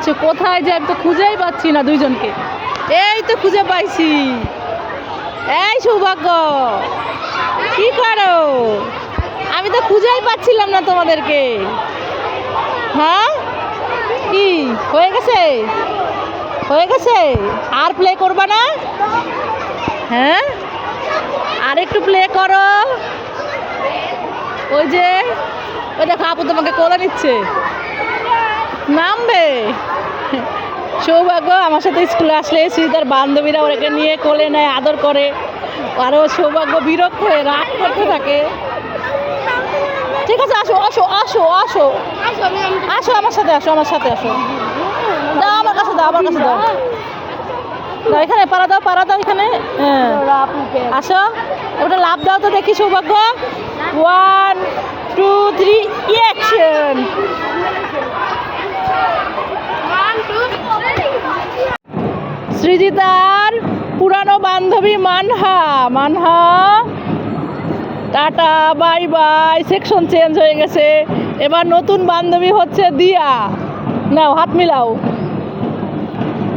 কি কোথায় খুঁজেই পাচ্ছি না দুইজনকে। এই তো খুঁজে পাইছি। এই সৌভাগ্য, কি করো? আমি তো খুঁজেই পাচ্ছিলাম না তোমাদেরকে। হ্যাঁ? কি? হয়ে গেছে? হয়ে গেছে? আর প্লে করবা না? হ্যাঁ? আর একটু প্লে করো। ওই যে, ওই দেখো আপু তোমাকে কোলে নিচ্ছে। নামবে? সৌভাগ্য, আমার সাথে স্কুলে আসলে এসেছি তার বান্ধবীরা ওকে নিয়ে কোলে নেয়, আদর করে। আরও সৌভাগ্য, বিরক্ত হয়ে রাগ করতে থাকে। ঠিক আছে, আসো আসো আসো আসো। আসো, আমার সাথে আসো, আমার সাথে আসো। দাও, আমার কাছে দাও, আমার কাছে দাও। এখানে, পাড়া দাও পাড়া দাও এখানে। হ্যাঁ। আসো। ওটা লাভ দাও তো দেখি সৌভাগ্য। ওয়ান টু থ্রি অ্যাকশন সৃজিতার পুরানো বান্ধবী Manha. Manha tata bye bye section change হয়ে গেছে। এবার নতুন বান্ধবী হচ্ছে দিয়া। নাও হাত মিলাও।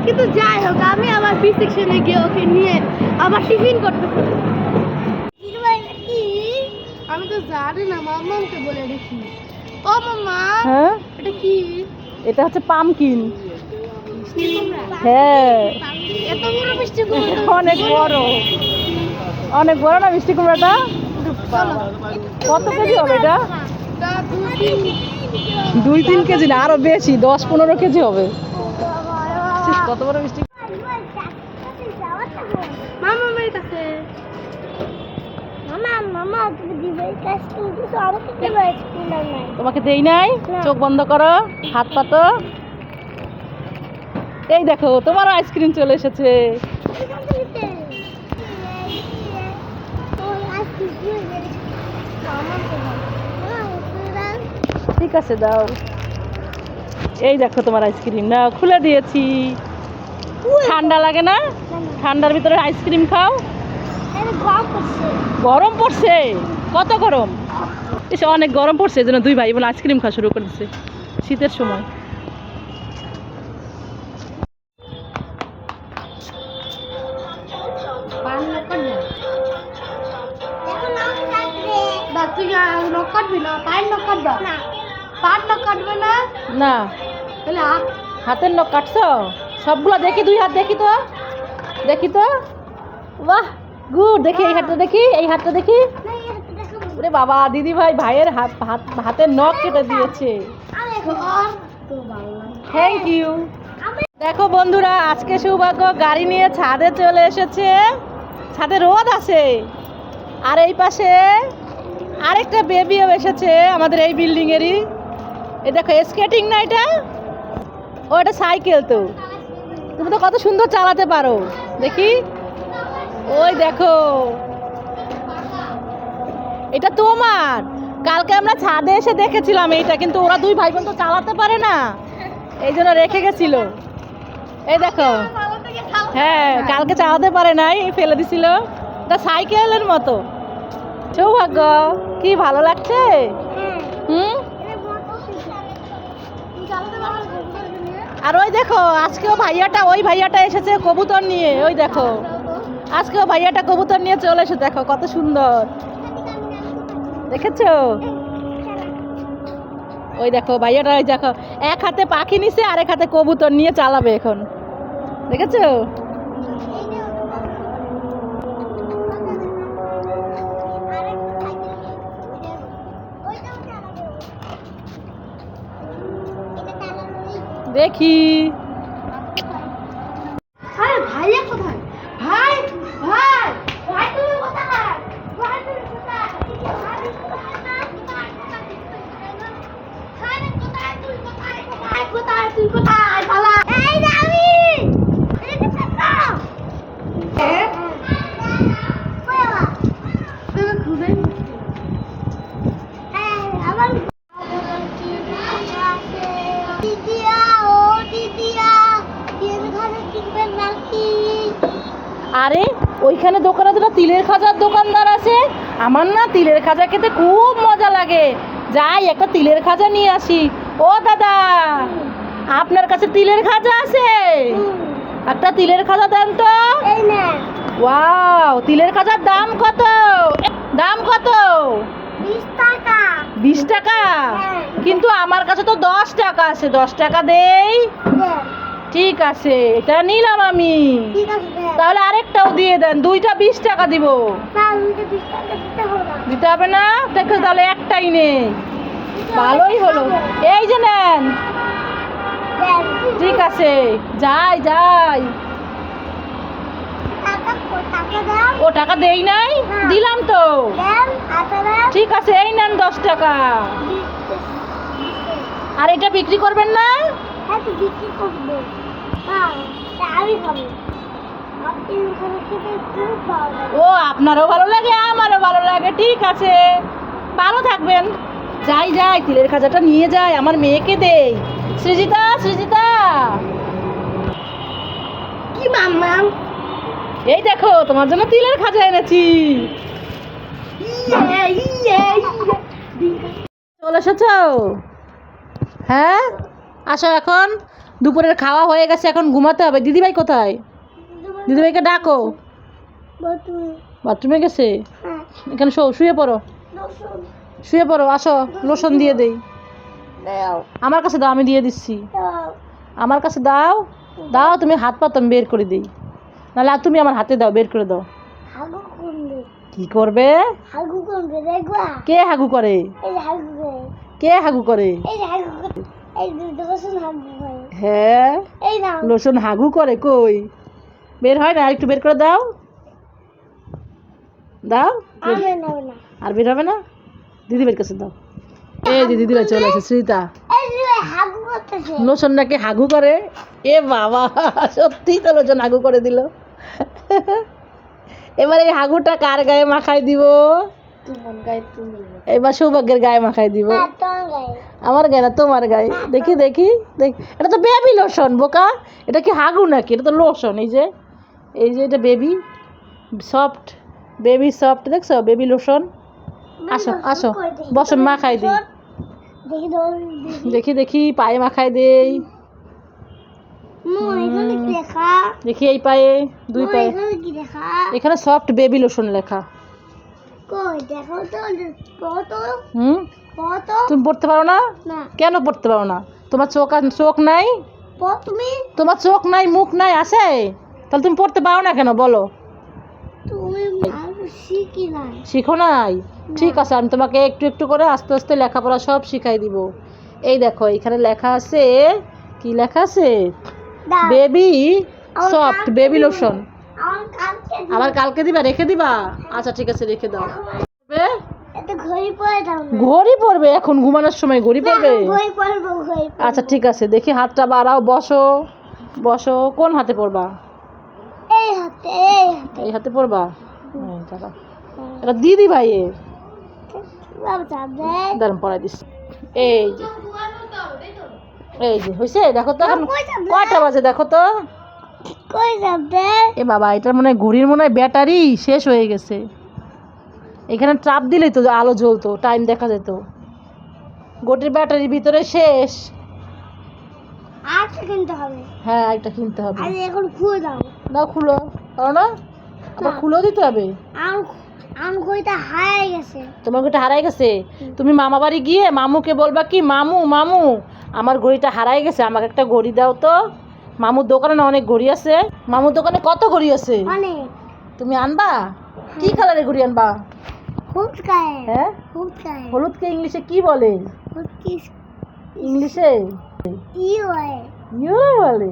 কিন্তু যাই হোক আমি আবার বি সেকশনে গিয়ে ওকে নিয়ে আবার টিফিন করতে। আমি তো জানি না মাম্মামকে বলে দেখি। ও মাম্মা হ্যাঁ? এটা কি? এটা হচ্ছে পামকিন। হ্যাঁ। এত বড় মিষ্টি কুমড়া অনেক বড়। অনেক বড় না মিষ্টি কুমড়াটা? কত কেজি হবে এটা? দুই তিন কেজি না আরও বেশি দশ পনেরো কেজি হবে। কত বড় মিষ্টি? তোমাকে দেই নাই? চোখ বন্ধ করো হাত পাতো। এই দেখো তোমারও আইসক্রিম চলে এসেছে। ঠিক আছে দাও। এই দেখো তোমার আইসক্রিম। না খুলে দিয়েছি। ঠান্ডা লাগে না? ঠান্ডার ভিতরে আইসক্রিম খাও। গরম পড়ছে। কত গরম? এসে অনেক গরম পড়ছে এই জন্য দুই ভাই বোন আইসক্রিম খাওয়া শুরু করেছে শীতের সময়। নখ কাটবা নখ কাটবে না? না। তাহলে হাতের নখ কাটছো? সবগুলো দেখি দুই হাত দেখি তো। দেখি তো। বাহ গুড। দেখি এই হাতটা দেখি এই হাতটা দেখি। ওরে বাবা দিদি ভাই ভাইয়ের হাত হাত- হাতের নখ কেটে দিয়েছে। থ্যাংক ইউ দেখো বন্ধুরা আজকে সৌভাগ্য গাড়ি নিয়ে ছাদে চলে এসেছে। ছাদে রোদ আছে। আর এই পাশে আরেকটা বেবিও এসেছে আমাদের এই বিল্ডিংয়েরই এই দেখো স্কেটিং না এটা? ও এটা সাইকেল তো। তুমি তো কত সুন্দর চালাতে পারো। দেখি। ওই দেখো। এটা তোমার। কালকে আমরা ছাদে এসে দেখেছিলাম এইটা, কিন্তু ওরা দুই ভাই বোন তো চালাতে পারে না। এই জন্য রেখে গেছিল। এই দেখো। হ্যাঁ কালকে চালাতে পারে নাই, ফেলে দিছিল। এটা সাইকেলের মতো। সৌভাগ্য কি ভালো লাগছে? আর ওই দেখো, আজকেও ভাইয়াটা, ওই ভাইয়াটা এসেছে কবুতর নিয়ে, ওই দেখো। আজকেও ভাইয়াটা কবুতর নিয়ে চলে এসে দেখো কত সুন্দর। দেখেছ? ওই দেখো, ভাইয়াটা ওই দেখো, এক হাতে পাখি নিছে আর এক হাতে কবুতর নিয়ে চালাবে এখন। দেখেছ? দেখি। কোথায়? ভাই ভাই ভাই কোথায়? কোথায়? তুই কোথায়? আরে ওইখানে দোকানে দুটো তিলের খাজার দোকানদার আছে। আমার না তিলের খাজা খেতে খুব মজা লাগে। যাই একটা তিলের খাজা নিয়ে আসি। ও দাদা আপনার কাছে তিলের খাজা আছে? একটা তিলের খাজা দেন তো। ওয়াও তিলের খাজার দাম কত? দাম কত? বিশ টাকা। হ্যাঁ। কিন্তু আমার কাছে তো দশ টাকা আছে। দশ টাকা দেই। ঠিক আছে এটা নিলাম আমি। তাহলে আরেকটাও দিয়ে দেন দুইটা বিশ টাকা দিব। দিতে হবে না। দেখো তাহলে একটাই নেই ভালোই হলো। এই যে নেন। ঠিক আছে যাই যাই। ও টাকা দেই নাই? হ্যাঁ। দিলাম তো। ঠিক আছে এই নেন দশ টাকা। আর এটা বিক্রি করবেন না? হ্যাঁ বিক্রি করব। হ্যাঁ। ও আপনারও ভালো লাগে আমারও ভালো লাগে ঠিক আছে। ভালো থাকবেন। যাই যাই তিলের খাজাটা নিয়ে যাই আমার মেয়েকে দেই। সৃজিতা সৃজিতা। কি মাম্মা এই দেখো তোমার জন্য তিলের খাজা এনেছি। ইয়ে ইয়ে। চলে এসেছ? হ্যাঁ? আসো এখন। দুপুরের খাওয়া হয়ে গেছে এখন ঘুমাতে হবে। দিদিভাই কোথায়? দিদিভাইকে ডাকো। বাথরুমে। গেছে? হ্যাঁ। এখানে শো শুয়ে পড়ো। শুয়ে পড়ো আসো লোশন দিয়ে দেই। আমার কাছে দাও আমি দিয়ে দিচ্ছি। আমার কাছে দাও দাও তুমি হাত পা তুমি বের করে দিই। নাহলে তুমি আমার হাতে দাও বের করে দাও। কি করবে? কে হাগু করে? কে হাগু করে। হ্যাঁ। লোশন হাগু করে কই? বের হয় না একটু বের করে দাও। দাও বের- আর বের হবে না? দিদিভাইয়ের কাছে দাও। এই যে দিদিভাই চলে আসে শ্রীতা। লোশন নাকি হাগু করে? এ বাবা সত্যি তো লোশন হাগু করে দিল। এবার এই হাগুটা কার গায়ে মাখাই দিব? এবার সৌভাগ্যের গায়ে মাখাই দিব। গায়ে। আমার গায়ে না তোমার গায়ে। দেখি দেখি দেখ। এটা তো বেবি লোশন বোকা। এটা কি হাগু নাকি? এটা তো লোশন এই যে। এই যে এটা বেবি সফট বেবি সফট দেখছ? বেবি লোশন আসো আসো। বসো মাখাই দিই। দেখি দেখি পায়ে মাখাই দেই। দেখি এই পায়ে দুই পায়ে। এখানে সফট বেবি লোশন লেখা। হুম? তুমি পড়তে পারো না? কেন পড়তে পারো না? তোমার চোখ চোখ নাই? তুমি? তোমার চোখ নাই মুখ নাই আছে? তাহলে তুমি পড়তে পারো না কেন? বলো। শিখো নাই। ঠিক আছে আমি তোমাকে একটু একটু করে আস্তে আস্তে লেখাপড়া সব শিখাই দিব। এই দেখো এখানে লেখা আছে কি লেখা আছে? Baby soft baby lotion. আবার কালকে দিবা? রেখে দিবা? আচ্ছা ঠিক আছে রেখে দাও। ঘড়ি পড়বে? এখন ঘুমানোর সময় ঘড়ি পড়বে। আচ্ছা ঠিক আছে দেখি হাতটা বাড়াও বসো। বসো কোন হাতে পড়বা? এই হাতে এই হাতে। পড়বা? এটা দিদি ভাই এর বাবা পড়াই দিস। এই যে। এই যে হয়েছে দেখো তো কয়টা বাজে দেখো তো। কই যাবে? এ বাবা এটার মনে হয় ঘড়ির মনে হয় ব্যাটারি শেষ হয়ে গেছে। এখানে চাপ দিলেই তো আলো জ্বলতো টাইম দেখা যেত। গোটির ব্যাটারির ভিতরে শেষ। আটটা কিনতে হবে। হ্যাঁ একটা কিনতে হবে। আরে এখন খুলে দাও। দাও খুলো। পারো না? আবার খুলেও দিতে হবে? ঘড়িটা গেছে। তোমার ঘড়িটা হারাই গেছে? তুমি মামা বাড়ি গিয়ে মামুকে বলবা কি মামু মামু আমার ঘড়িটা হারাই গেছে আমাকে একটা ঘড়ি দাও তো। মামুর দোকানে না অনেক ঘড়ি আছে? মামুর দোকানে কত ঘড়ি আছে? অনেক। তুমি আনবা? কি কালারের ঘড়ি আনবা? হলুদ হ্যাঁ? হলুদকে ইংলিশে কি বলে? ইংলিশে? ইউ বলে।